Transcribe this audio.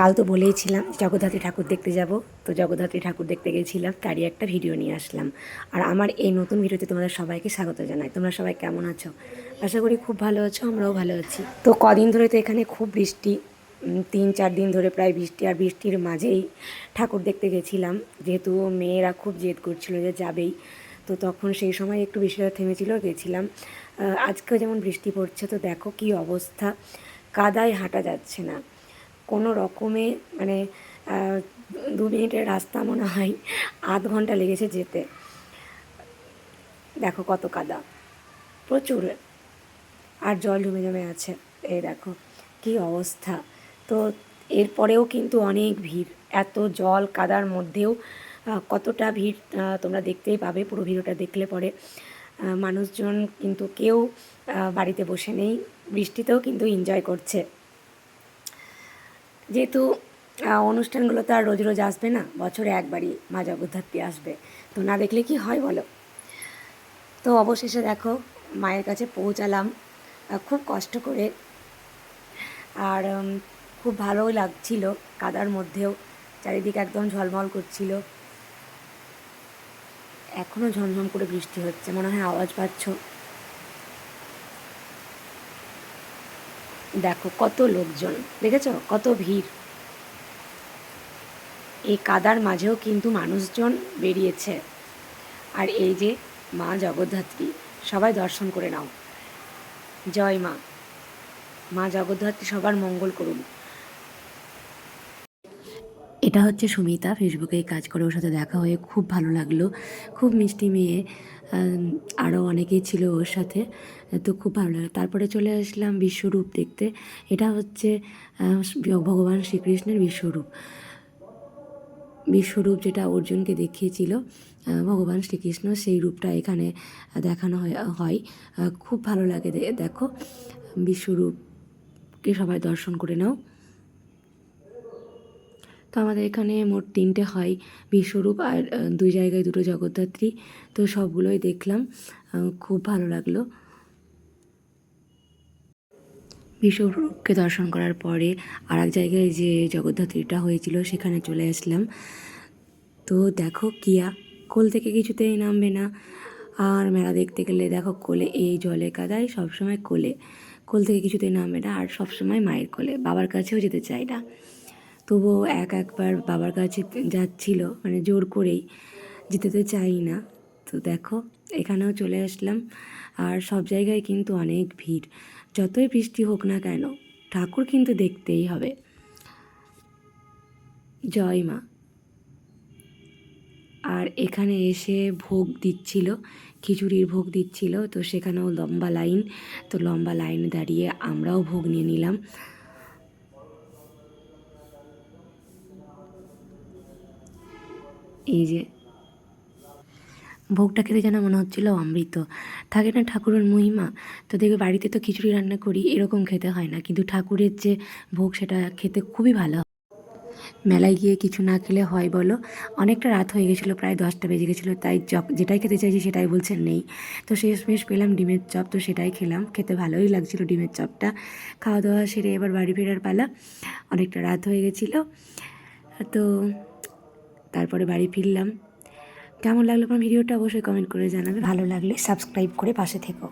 কাল তো বলেইছিলাম, জগদ্ধাত্রী ঠাকুর দেখতে যাব। তো জগদ্ধাত্রী ঠাকুর দেখতে গেছিলাম, তারই একটা ভিডিও নিয়ে আসলাম। আর আমার এই নতুন ভিডিওতে তোমাদের সবাইকে স্বাগত জানাই। তোমরা সবাই কেমন আছো? আশা করি খুব ভালো আছো, আমরাও ভালো আছি। তো কদিন ধরে তো এখানে খুব বৃষ্টি তিন চার দিন ধরে প্রায় বৃষ্টি, আর বৃষ্টির মাঝেই ঠাকুর দেখতে গেছিলাম। যেহেতু মেয়েরা খুব জেদ করছিল যে যাবেই, তো তখন সেই সময় একটু বৃষ্টিটা থেমেছিল, গেছিলাম। আজকেও যেমন বৃষ্টি পড়ছে, তো দেখো কি অবস্থা। কাদায় হাঁটা যাচ্ছে না। কোনো রকমে মানে দু মিনিটের রাস্তা মনে হয় আধ ঘণ্টা লেগেছে যেতে। দেখো কত কাদা। প্রচুর। আর জল জমে জমে আছে। এই দেখো, কি অবস্থা। তো এরপরেও কিন্তু অনেক ভিড়। এত জল কাদার মধ্যেও কতটা ভিড় তোমরা দেখতেই পাবে। পুরো ভিডিওটা দেখলে পরে মানুষজন কিন্তু কেউ বাড়িতে বসে নেই। বৃষ্টিতেও কিন্তু এনজয় করছে। যেহেতু অনুষ্ঠানগুলো তো আর রোজ রোজ আসবে না, বছরে একবারই মা জগদ্ধাত্রী আসবে। তো না দেখলে কি হয় বলো? তো অবশেষে দেখো, মায়ের কাছে পৌঁছালাম খুব কষ্ট করে। আর খুব ভালোই লাগছিল কাদার মধ্যেও, চারিদিকে একদম ঝলমল করছিল। এখনও ঝমঝম করে বৃষ্টি হচ্ছে, মনে হয় আওয়াজ পাচ্ছ। দেখো, কত লোকজন, দেখেছ? কত ভিড়। এই কাদার মাঝেও কিন্তু মানুষজন বেরিয়েছে। আর এই যে মা জগদ্ধাত্রী, সবাই দর্শন করে নাও। জয় মা। মা জগদ্ধাত্রী সবার মঙ্গল করুন। এটা হচ্ছে সুমিতা ফেসবুকে কাজ করে ওর সাথে দেখা হয়ে খুব ভালো লাগল। খুব মিষ্টি মেয়ে আরও অনেকেই ছিল ওর সাথে, তো খুব ভালো লাগল। তারপরে চলে আসলাম বিশ্বরূপ দেখতে। এটা হচ্ছে ভগবান শ্রীকৃষ্ণের বিশ্বরূপ। বিশ্বরূপ যেটা অর্জুনকে দেখিয়েছিল ভগবান শ্রীকৃষ্ণ সেই রূপটা এখানে দেখানো হয় খুব ভালো লাগে দেখো, বিশ্বরূপকে সবাই দর্শন করে নাও। তো আমাদের এখানে মোট তিনটে হয় বিশ্বরূপ আর দুই জায়গায় দুটো জগদ্ধাত্রী। তো সবগুলোই দেখলাম খুব ভালো লাগল। বিশ্বরূপকে দর্শন করার পরে আর এক জায়গায় যে জগদ্ধাত্রীটা হয়েছিল, সেখানে চলে আসলাম। তো দেখো কিয়া, কোল থেকে কিছুতেই নামবে না। আর মেলা দেখতে গেলে দেখো কোলে এই জলে কাদায় সবসময় কোলে। কোল থেকে কিছুতেই নামবে না আর সবসময় মায়ের কোলে, বাবার কাছেও যেতে চায় না। তবুও এক একবার বাবার কাছে যাচ্ছিল মানে জোর করেই, যেতে তো চাই না। তো দেখো, এখানেও চলে আসলাম। আর সব জায়গায় কিন্তু অনেক ভিড়। যতই বৃষ্টি হোক না কেন, ঠাকুর কিন্তু দেখতেই হবে। জয় মা। আর এখানে এসে ভোগ দিচ্ছিল, খিচুড়ির ভোগ দিচ্ছিল। তো সেখানেও লম্বা লাইন। তো লম্বা লাইনে দাঁড়িয়ে আমরাও ভোগ নিয়ে নিলাম। এই যে ভোগটা খেতে যেন মনে হচ্ছিল অমৃত। থাকে না ঠাকুরের মহিমা? তো দেখবে বাড়িতে তো খিচুড়ি রান্না করি, এরকম খেতে হয় না। কিন্তু ঠাকুরের যে ভোগ, সেটা খেতে খুবই ভালো। মেলায় গিয়ে কিছু না খেলে হয় বলো? অনেকটা রাত হয়ে গেছিল, প্রায় দশটা বেজে গেছিল, তাই চপ, যেটাই খেতে চাইছি সেটাই বলছেন নেই। তো শেষমেশ পেলাম ডিমের চপ, তো সেটাই খেলাম। খেতে ভালোই লাগছিল ডিমের চপটা। খাওয়া দাওয়া সেরে এবার বাড়ি ফেরার পালা। অনেকটা রাত হয়ে গেছিল। তো তারপরে বাড়ি ফিরলাম। কেমন লাগল আমার ভিডিওটা অবশ্যই কমেন্ট করে জানাবে ভালো লাগলে সাবস্ক্রাইব করে পাশে থেকো।